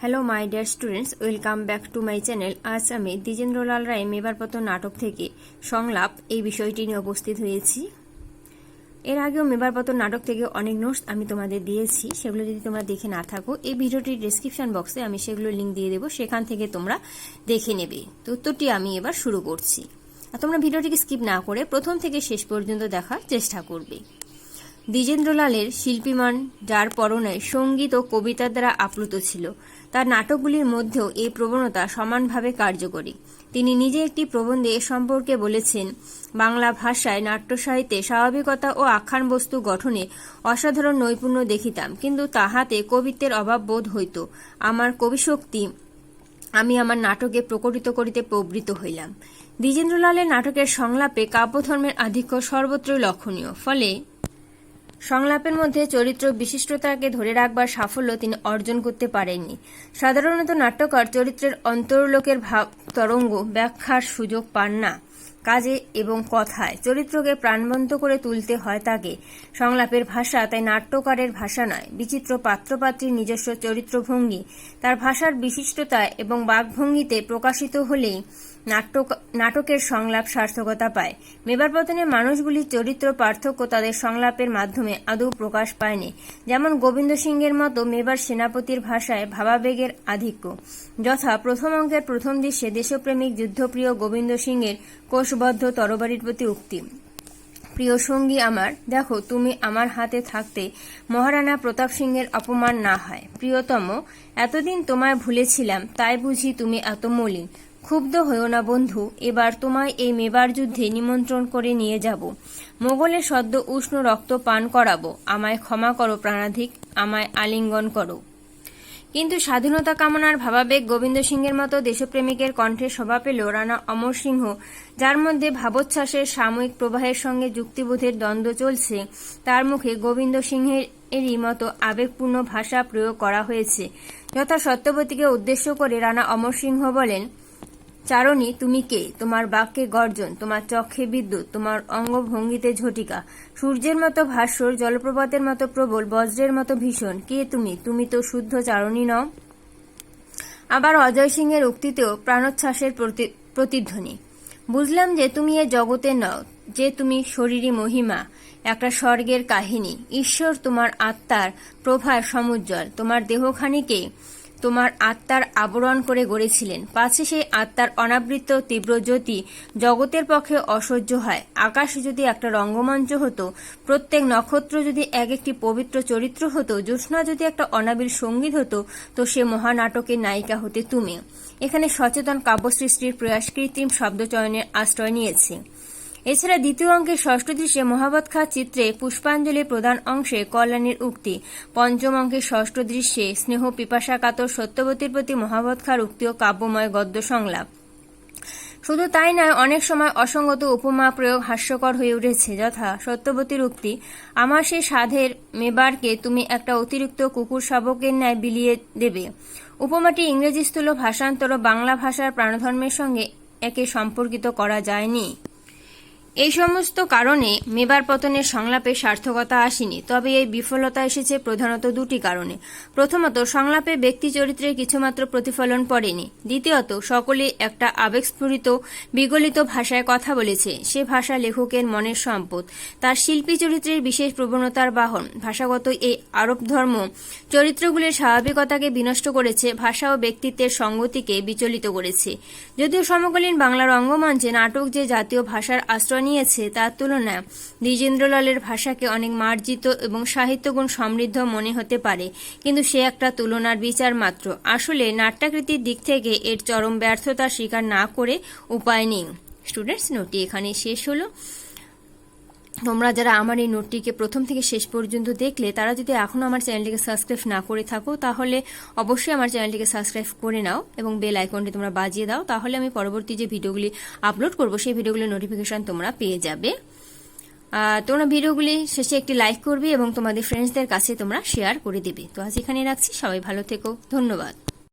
Hello my dear students welcome back to my channel আজ আমি দ্বিজেন্দ্রলাল রায় মেবারপত্র নাটক থেকে সংলাপ এই বিষয়টি নিয়ে উপস্থিত হয়েছি। এর আগেও মেবারপত্র নাটক থেকে অনেক নোটস আমি তোমাদের দিয়েছি। সেগুলো যদি তোমরা দেখে না থাকো, এই ভিডিওটির ডিসক্রিপশন বক্সে আমি সেগুলো লিঙ্ক দিয়ে দেবো। সেখান থেকে তোমরা দেখে নেবে। তো উত্তরটি আমি এবার শুরু করছি। আর তোমরা ভিডিওটিকে স্কিপ না করে প্রথম থেকে শেষ পর্যন্ত দেখার চেষ্টা করবে। দ্বিজেন্দ্রলালের শিল্পীমান, যার পরনায় সংগীত ও কবিতার দ্বারা আপ্লুত ছিল। তার নাটকগুলির মধ্যেও এই প্রবণতা সমানভাবে কার্যকরী। তিনি নিজে একটি প্রবন্ধে এ সম্পর্কে বলেছেন, বাংলা ভাষায় নাট্যসাহিত্যে স্বাভাবিকতা ও আখ্যান বস্তু গঠনে অসাধারণ নৈপুণ্য দেখিতাম, কিন্তু তাহাতে কবিত্বের অভাব বোধ হইত। আমার কবিশক্তি, আমি আমার নাটকে প্রকটিত করিতে প্রবৃত হইলাম। দ্বিজেন্দ্রলালের নাটকের সংলাপে কাব্যধর্মের আধিক্য সর্বত্রই লক্ষণীয়। ফলে সংলাপের মধ্যে চরিত্র বিশিষ্টতাকে ধরে রাখবার সাফল্য তিনি অর্জন করতে পারেননি। সাধারণত নাট্যকার চরিত্রের অন্তর্লোকের ভাব তরঙ্গ ব্যাখ্যার সুযোগ পান না। কাজে এবং কথায়। চরিত্রকে প্রাণবন্ত করে তুলতে হয় তাকে। সংলাপের ভাষা তাই নাট্যকারের ভাষা নয়। বিচিত্র পাত্রপাত্রীর নিজস্ব চরিত্রভঙ্গি। তার ভাষার বিশিষ্টতা এবং বাকভঙ্গিতে প্রকাশিত হলেই নাটক নাটকের সংলাপ সার্থকতা পায়। মেবার পতনের মানুষগুলির চরিত্র পার্থক্য তাদের সংলাপের মাধ্যমে আদৌ প্রকাশ পায়নি। যেমন গোবিন্দ সিংহের মতো মেবার সেনাপতির ভাষায় ভাবাবেগের আধিক্য। যথা প্রথম অঙ্কের প্রথম দৃশ্যে দেশপ্রেমিক যুদ্ধপ্রিয় গোবিন্দ সিংহের কোষবদ্ধ তরবারির প্রতি উক্তি। প্রিয় সঙ্গী আমার, দেখো, তুমি আমার হাতে থাকতে মহারানা প্রতাপ সিংহের অপমান না হয়। প্রিয়তম, এতদিন তোমায় ভুলেছিলাম, তাই বুঝি তুমি এত মলিন। ক্ষুব্ধ হয়েও না বন্ধু, এবার তোমায় এই মেবার যুদ্ধে নিমন্ত্রণ করে নিয়ে যাব। মোগলের সদ্য উষ্ণ রক্ত পান করাবো। আমায় ক্ষমা করো প্রাণাধিক, আমায় আলিঙ্গন করো। কিন্তু স্বাধীনতা কামনার ভাবাবেগ গোবিন্দ সিংহের মতো দেশপ্রেমিকের কণ্ঠে শোভা পেল রানা অমর সিংহ, যার মধ্যে ভাবোচ্ছ্বাসের সাময়িক প্রবাহের সঙ্গে যুক্তিবোধের দ্বন্দ্ব চলছে। তার মুখে গোবিন্দ সিংহের এরই মতো আবেগপূর্ণ ভাষা প্রয়োগ করা হয়েছে। যথা সত্যবতীকে উদ্দেশ্য করে রানা অমর সিংহ বলেন চারণী, তুমি কে? তোমার বাক্যে গর্জন, তোমার চক্ষে বিদ্যুৎ, তোমার অঙ্গভঙ্গিতে ঝটিকা। সূর্যের মতো ভাস্বর জলপ্রপাতের মতো প্রবল, বজ্রের মতো ভীষণ। কে তুমি? তুমি তো শুদ্ধ চারণী নও। আবার অজয় সিংয়ের উক্তিতেও প্রাণোচ্ছ্বাসের প্রতিধ্বনি। বুঝলাম যে তুমি এ জগতে নও, যে তুমি শরীরী মহিমা, একটা স্বর্গের কাহিনী। ঈশ্বর তোমার আত্মার প্রভার সমুজ্জ্বল। তোমার দেহখানিকে তোমার আত্মার আবরণ করে গড়েছিলেন। পাছে সেই আত্মার অনাবৃত তীব্র জ্যোতি জগতের পক্ষে অসহ্য হয়। আকাশ যদি একটা রঙ্গমঞ্চ হতো, প্রত্যেক নক্ষত্র যদি এক একটি পবিত্র চরিত্র হতো, জ্যোৎস্না যদি একটা অনাবিল সংগীত হতো, তো সে মহানাটকের নায়িকা হতে তুমি। এখানে সচেতন কাব্য সৃষ্টির প্রয়াস কৃত্রিম শব্দচয়নের আশ্রয় নিয়েছে। এছাড়া দ্বিতীয় অঙ্কের ষষ্ঠ দৃশ্যে মহাবত খা চিত্রে পুষ্পাঞ্জলির প্রধান অংশে কল্যাণীর উক্তি। পঞ্চম অঙ্কের ষষ্ঠ দৃশ্যে স্নেহ পিপাসা কাতর সত্যবতীর প্রতি মহাবত খার উক্তি ও কাব্যময় গদ্য সংলাপ। শুধু তাই নয়, অনেক সময় অসঙ্গত উপমা প্রয়োগ হাস্যকর হয়ে উঠেছে, যথা সত্যবতীর উক্তি, আমার সেই সাধের মেবারকে তুমি একটা অতিরিক্ত কুকুর শাবকের ন্যায় বিলিয়ে দেবে। উপমাটি ইংরেজি স্থূল ভাষান্তর বাংলা ভাষার প্রাণধর্মের সঙ্গে একে সম্পর্কিত করা যায়নি। এই সমস্ত কারণে মেবার পতনের সংলাপে সার্থকতা আসেনি, তবে এই বিফলতা এসেছে প্রধানত দুটি কারণে। প্রথমত, সংলাপে ব্যক্তি চরিত্রের কিছুমাত্র প্রতিফলন পড়েনি। দ্বিতীয়ত, সকলে একটা আবেগস্ফুরিত, বিগলিত ভাষায় কথা বলেছে। সে ভাষা লেখকের মনের সম্পদ। তার শিল্পী চরিত্রের বিশেষ প্রবণতার বাহন। ভাষাগত এই আরব ধর্ম চরিত্রগুলির স্বাভাবিকতাকে বিনষ্ট করেছে, ভাষা ও ব্যক্তিত্বের সঙ্গতিকে বিচলিত করেছে। যদিও সমকালীন বাংলা রঙ্গমঞ্চে নাটক যে জাতীয় ভাষার আশ্রয় নিয়েছে তার তুলনায় দ্বিজেন্দ্রলালের ভাষাকে অনেক মার্জিত এবং সাহিত্যগুণ সমৃদ্ধ মনে হতে পারে, কিন্তু সে একটা তুলনার বিচার মাত্র। আসলে নাট্যাকৃতির দিক থেকে এর চরম ব্যর্থতা স্বীকার না করে উপায় নেই। স্টুডেন্টস নোটি এখানে শেষ হলো। তোমরা যারা আমার এই নোটটিকে প্রথম থেকে শেষ পর্যন্ত দেখলে, তারা যদি এখনও আমার চ্যানেলটিকে সাবস্ক্রাইব না করে থাকো, তাহলে অবশ্যই আমার চ্যানেলটিকে সাবস্ক্রাইব করে নাও এবং বেল আইকনটি তোমরা বাজিয়ে দাও। তাহলে আমি পরবর্তী যে ভিডিওগুলি আপলোড করব, সেই ভিডিওগুলির নোটিফিকেশন তোমরা পেয়ে যাবে। তোমরা ভিডিওগুলি শেষে একটি লাইক করবে এবং তোমাদের ফ্রেন্ডসদের কাছে তোমরা শেয়ার করে দেবে। তো আজ এখানে রাখছি। সবাই ভালো থেকো। ধন্যবাদ।